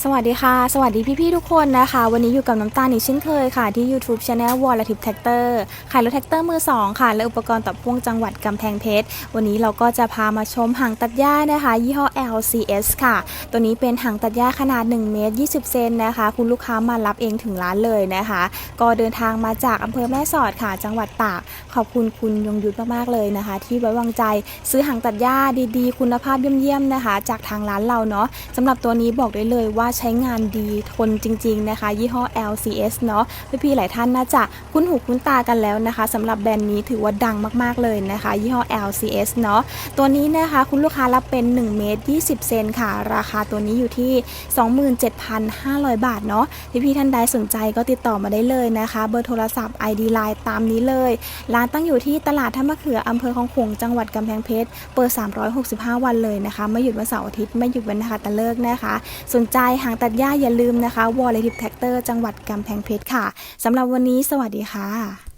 สวัสดีค่ะ สวัสดีพี่ๆทุกคนนะคะ วันนี้อยู่กับน้ำตาลอีกเช่นเคยค่ะ ที่ YouTube Channel วอลและทิปแท็กเตอร์ขายรถแท็กเตอร์มือ 2 ค่ะ และอุปกรณ์ตัดพ่วงจังหวัดกำแพงเพชร วันนี้เราก็จะพามาชมหางตัดหญ้านะคะ ยี่ห้อ LCS ค่ะ ตัวนี้เป็นหางตัดหญ้าขนาด1เมตร20 เซนนะคะ คุณลูกค้ามารับเองถึงร้านเลยนะคะ ก็เดินทางมาจากอำเภอแม่สอดค่ะ จังหวัดตาก ขอบคุณคุณยงยุทธมากๆเลยนะคะ ที่ไว้วางใจซื้อหางตัดหญ้าดีๆ คุณภาพเยี่ยมๆนะคะ จากทางร้านเราเนาะสำหรับตัวนี้บอกได้เลยว่าาใช้งานดีทนจริง ๆ นะคะ ยี่ห้อ LCS เนาะพี่ๆหลายท่านน่าจะคุ้นหูคุ้นตากันแล้วนะคะสำหรับแบรนด์นี้ถือว่าดังมากๆเลยนะคะ ยี่ห้อ LCS เนาะตัวนี้นะคะคุณลูกค้ารับเป็น 1 เมตร 20 เซนค่ะ ราคาตัวนี้อยู่ที่ 27,500 บาทเนาะพี่ๆท่านใดสนใจก็ติดต่อมาได้เลยนะคะ เบอร์โทรศัพท์ ID Line ตามนี้เลย ร้านตั้งอยู่ที่ตลาดท่ามะเขืออำเภอคลองขงจังหวัดกำแพงเพชรเปิด 365 วันเลยนะคะ ไม่หยุดวันเสาร์อาทิตย์ไม่หยุดวันนะคะตะเลิกนะคะ สนใจหางตัดหญ้าอย่าลืมนะคะวอลเลทิปแท็กเตอร์จังหวัดกำแพงเพชรค่ะสำหรับวันนี้สวัสดีค่ะ